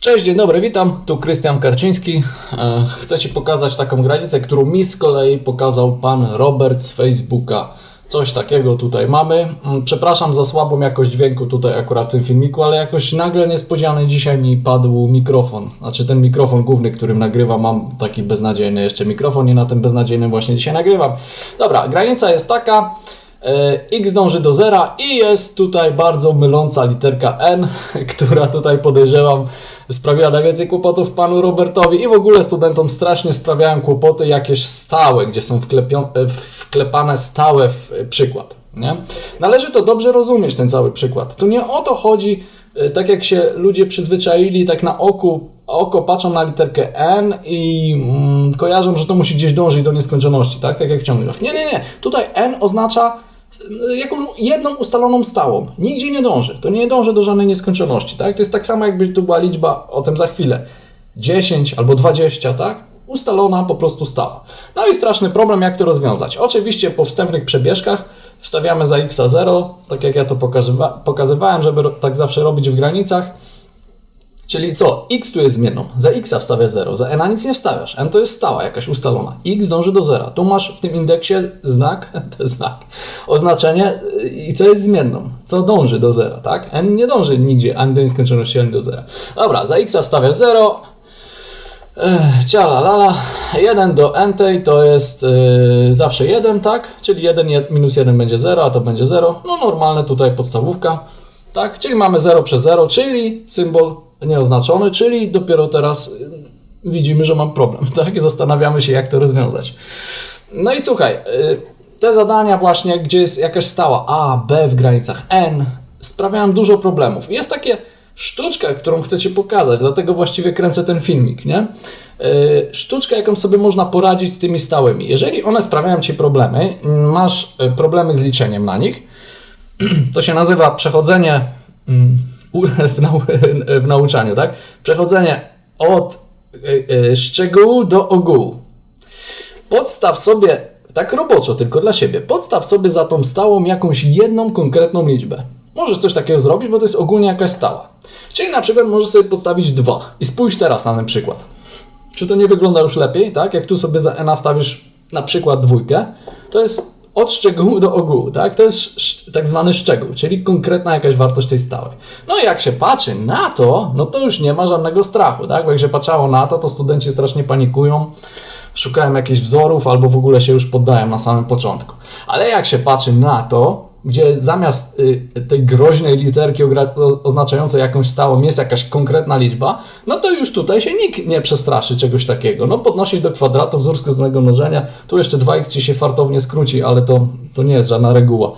Cześć, dzień dobry, witam. Tu Krystian Karczyński. E, Chcę Ci pokazać taką granicę, którą mi z kolei pokazał pan Robert z Facebooka. Coś takiego tutaj mamy. Mm, Przepraszam za słabą jakość dźwięku tutaj akurat w tym filmiku, ale jakoś nagle niespodzianie dzisiaj mi padł mikrofon. Znaczy ten mikrofon główny, którym nagrywam, mam taki beznadziejny jeszcze mikrofon i na tym beznadziejnym właśnie dzisiaj nagrywam. Dobra, granica jest taka. E, X dąży do zera i jest tutaj bardzo myląca literka N, która tutaj podejrzewam sprawiła najwięcej kłopotów panu Robertowi i w ogóle studentom strasznie sprawiają kłopoty jakieś stałe, gdzie są e, wklepane stałe w e, przykład. Nie? Należy to dobrze rozumieć, ten cały przykład. Tu nie o to chodzi, tak jak się ludzie przyzwyczaili, tak na oku, oko patrzą na literkę N i mm, kojarzą, że to musi gdzieś dążyć do nieskończoności, tak? Tak jak w ciągach. Nie, nie, nie. Tutaj N oznacza jaką jedną ustaloną stałą. Nigdzie nie dąży. To nie dąży do żadnej nieskończoności, tak? To jest tak samo, jakby tu była liczba, o tym za chwilę, 10 albo 20, tak? Ustalona, po prostu stała. No i straszny problem, jak to rozwiązać. Oczywiście po wstępnych przebieżkach wstawiamy za x 0, tak jak ja to pokazywa- pokazywałem, żeby tak zawsze robić w granicach. Czyli co? X tu jest zmienną. Za x wstawiasz 0, za n nic nie wstawiasz. n to jest stała, jakaś ustalona. x dąży do zera. Tu masz w tym indeksie znak, to znak, oznaczenie y, i co jest zmienną. Co dąży do zera, tak? n nie dąży nigdzie, ani do nieskończoności, ani do zera. Dobra, za x wstawiasz 0, Ech, Ciala lala, 1 do n tej to jest yy, zawsze 1, tak? Czyli 1 je- minus 1 będzie 0, a to będzie 0. No normalne tutaj podstawówka, tak? Czyli mamy 0 przez 0, czyli symbol nieoznaczony, czyli dopiero teraz yy, widzimy, że mam problem, tak? I zastanawiamy się, jak to rozwiązać. No i słuchaj, yy, te zadania właśnie, gdzie jest jakaś stała A, B w granicach N, sprawiają dużo problemów. Jest takie sztuczka, którą chcę Ci pokazać, dlatego właściwie kręcę ten filmik, nie? Yy, Sztuczka, jaką sobie można poradzić z tymi stałymi. Jeżeli one sprawiają Ci problemy, masz y, problemy z liczeniem na nich, to się nazywa przechodzenie mm, w, nau w nauczaniu, tak? Przechodzenie od y, y, szczegółu do ogółu. Podstaw sobie, tak roboczo, tylko dla siebie, podstaw sobie za tą stałą jakąś jedną konkretną liczbę. Możesz coś takiego zrobić, bo to jest ogólnie jakaś stała. Czyli na przykład możesz sobie podstawić 2. I spójrz teraz na ten przykład. Czy to nie wygląda już lepiej, tak? Jak tu sobie za n wstawisz na przykład dwójkę, to jest od szczegółu do ogółu, tak? To jest tak zwany szczegół, czyli konkretna jakaś wartość tej stałej. No i jak się patrzy na to, no to już nie ma żadnego strachu, tak? Bo jak się patrzało na to, to studenci strasznie panikują, szukają jakichś wzorów albo w ogóle się już poddają na samym początku. Ale jak się patrzy na to, gdzie zamiast y, tej groźnej literki oznaczającej jakąś stałą jest jakaś konkretna liczba, no to już tutaj się nikt nie przestraszy czegoś takiego. No podnosisz do kwadratu wzór skróconego mnożenia, tu jeszcze 2x ci się fartownie skróci, ale to, to nie jest żadna reguła.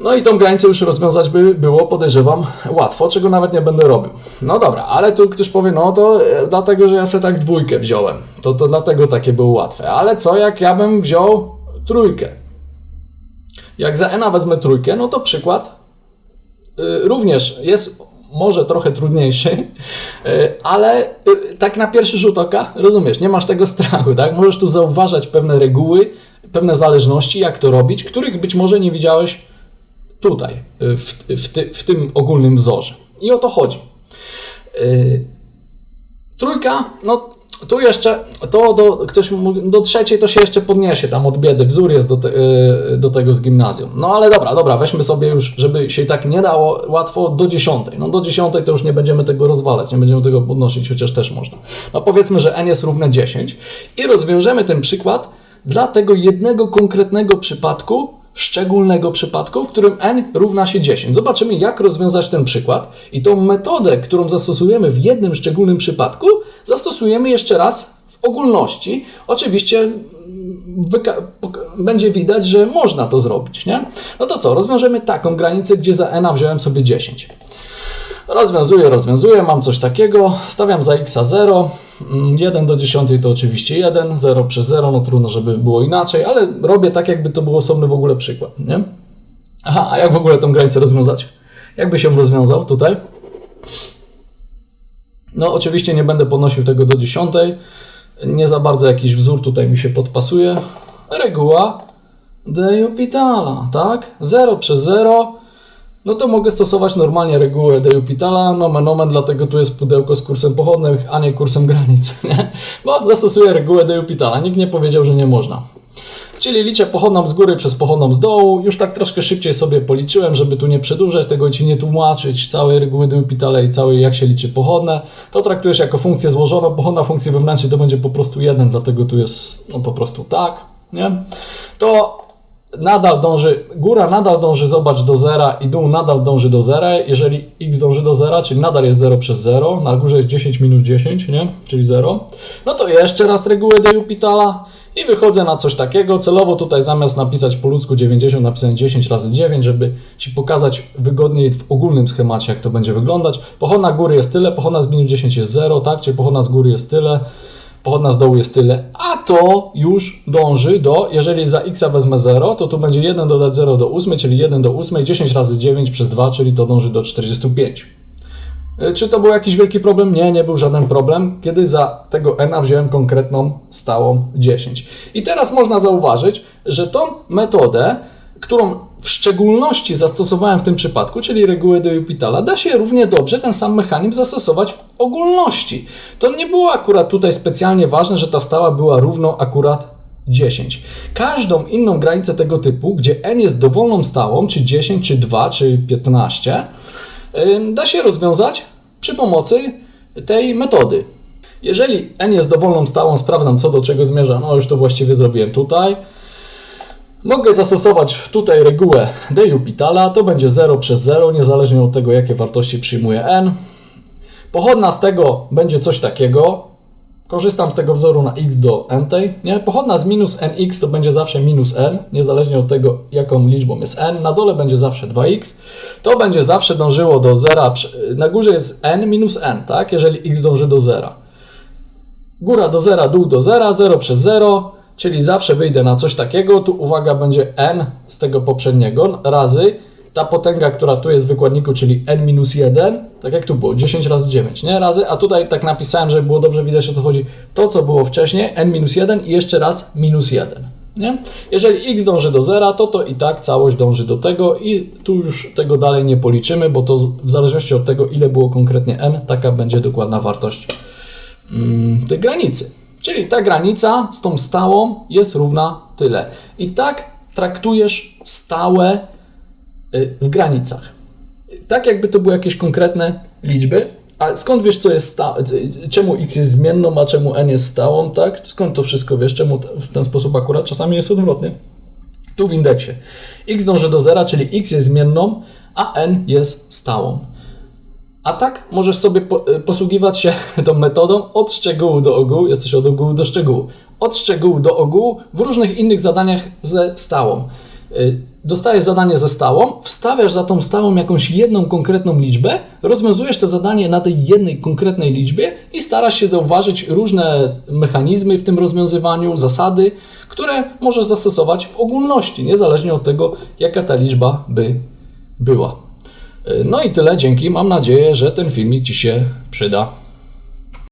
No i tą granicę już rozwiązać by było, podejrzewam, łatwo, czego nawet nie będę robił. No dobra, ale tu ktoś powie, no to e, dlatego, że ja sobie tak dwójkę wziąłem. To, to dlatego takie było łatwe. Ale co jak ja bym wziął trójkę? Jak za n wezmę trójkę, no to przykład y, również jest może trochę trudniejszy, y, ale y, tak na pierwszy rzut oka, rozumiesz, nie masz tego strachu, tak? Możesz tu zauważać pewne reguły, pewne zależności, jak to robić, których być może nie widziałeś tutaj, w, w, ty, w tym ogólnym wzorze. I o to chodzi. Trójka, no tu jeszcze, to do, ktoś do trzeciej to się jeszcze podniesie tam od biedy, wzór jest do, te, y, do tego z gimnazjum. No ale dobra, dobra, weźmy sobie już, żeby się tak nie dało łatwo, do dziesiątej. No do dziesiątej to już nie będziemy tego rozwalać, nie będziemy tego podnosić, chociaż też można. No powiedzmy, że n jest równe 10 i rozwiążemy ten przykład dla tego jednego konkretnego przypadku, szczególnego przypadku, w którym n równa się 10. Zobaczymy, jak rozwiązać ten przykład i tą metodę, którą zastosujemy w jednym szczególnym przypadku, zastosujemy jeszcze raz w ogólności. Oczywiście mm, będzie widać, że można to zrobić, nie? No to co, rozwiążemy taką granicę, gdzie za n wziąłem sobie 10. Rozwiązuję, rozwiązuję, mam coś takiego, stawiam za x 0, 1 do 10 to oczywiście 1, 0 przez 0, no trudno, żeby było inaczej, ale robię tak, jakby to był osobny w ogóle przykład, nie? Aha, a jak w ogóle tą granicę rozwiązać? Jakby się rozwiązał tutaj? No oczywiście nie będę podnosił tego do 10, nie za bardzo jakiś wzór tutaj mi się podpasuje. Reguła de Jupitala, tak? 0 przez 0 no to mogę stosować normalnie regułę Dejupitala, nomen omen, dlatego tu jest pudełko z kursem pochodnym, a nie kursem granic, nie? Bo zastosuję regułę Dejupitala, nikt nie powiedział, że nie można. Czyli liczę pochodną z góry przez pochodną z dołu. Już tak troszkę szybciej sobie policzyłem, żeby tu nie przedłużać tego i Ci nie tłumaczyć całej reguły Dewipitala i całej jak się liczy pochodne. To traktujesz jako funkcję złożoną. Pochodna funkcji wewnętrznej to będzie po prostu jeden, dlatego tu jest no, po prostu tak, nie? To nadal dąży, góra nadal dąży, zobacz, do zera i dół nadal dąży do zera. Jeżeli x dąży do zera, czyli nadal jest 0 przez 0, na górze jest 10 minus 10, nie? czyli 0, no to jeszcze raz regułę Dewipitala i wychodzę na coś takiego. Celowo tutaj zamiast napisać po ludzku 90, napisałem 10 razy 9, żeby Ci pokazać wygodniej w ogólnym schemacie, jak to będzie wyglądać. Pochodna góry jest tyle, pochodna z minus 10 jest 0, tak? Czyli pochodna z góry jest tyle, pochodna z dołu jest tyle, a to już dąży do, jeżeli za x wezmę 0, to tu będzie 1 dodać 0 do 8, czyli 1 do 8, 10 razy 9 przez 2, czyli to dąży do 45. Y, Czy to był jakiś wielki problem? Nie, nie był żaden problem, kiedy za tego n wziąłem konkretną stałą 10. I teraz można zauważyć, że tą metodę, którą w szczególności zastosowałem w tym przypadku, czyli regułę Dewipitala, da się równie dobrze ten sam mechanizm zastosować w ogólności. To nie było akurat tutaj specjalnie ważne, że ta stała była równą akurat 10. Każdą inną granicę tego typu, gdzie n jest dowolną stałą, czy 10, czy 2, czy 15, ym, da się rozwiązać przy pomocy tej metody. Jeżeli n jest dowolną stałą, sprawdzam co do czego zmierza, no już to właściwie zrobiłem tutaj. Mogę zastosować tutaj regułę Dejupitala, to będzie 0 przez 0, niezależnie od tego jakie wartości przyjmuje n. Pochodna z tego będzie coś takiego, korzystam z tego wzoru na x do n tej, nie? Pochodna z minus nx to będzie zawsze minus n, niezależnie od tego, jaką liczbą jest n. Na dole będzie zawsze 2x. To będzie zawsze dążyło do zera. Na górze jest n minus n, tak? Jeżeli x dąży do zera. Góra do zera, dół do zera, 0 przez 0, czyli zawsze wyjdę na coś takiego. Tu uwaga, będzie n z tego poprzedniego razy ta potęga, która tu jest w wykładniku, czyli n minus 1, tak jak tu było, 10 razy 9, nie? Razy, a tutaj tak napisałem, żeby było dobrze widać o co chodzi. To, co było wcześniej, n minus 1 i jeszcze raz minus 1. Nie? Jeżeli x dąży do zera, to to i tak całość dąży do tego i tu już tego dalej nie policzymy, bo to w zależności od tego, ile było konkretnie n, taka będzie dokładna wartość mm, tej granicy. Czyli ta granica z tą stałą jest równa tyle. I tak traktujesz stałe w granicach. Tak jakby to były jakieś konkretne liczby. A skąd wiesz, co jest sta- y, czemu x jest zmienną, a czemu n jest stałą, tak? Skąd to wszystko wiesz? Czemu w ten sposób akurat czasami jest odwrotnie? Tu w indeksie. x dąży do zera, czyli x jest zmienną, a n jest stałą. A tak możesz sobie po, y, posługiwać się tą metodą od szczegółu do ogółu, jesteś od ogółu do szczegółu. Od szczegółu do ogółu w różnych innych zadaniach ze stałą. Y, Dostajesz zadanie ze stałą, wstawiasz za tą stałą jakąś jedną konkretną liczbę, rozwiązujesz to zadanie na tej jednej konkretnej liczbie i starasz się zauważyć różne mechanizmy w tym rozwiązywaniu, zasady, które możesz zastosować w ogólności, niezależnie od tego, jaka ta liczba by była. No i tyle, dzięki. Mam nadzieję, że ten filmik Ci się przyda.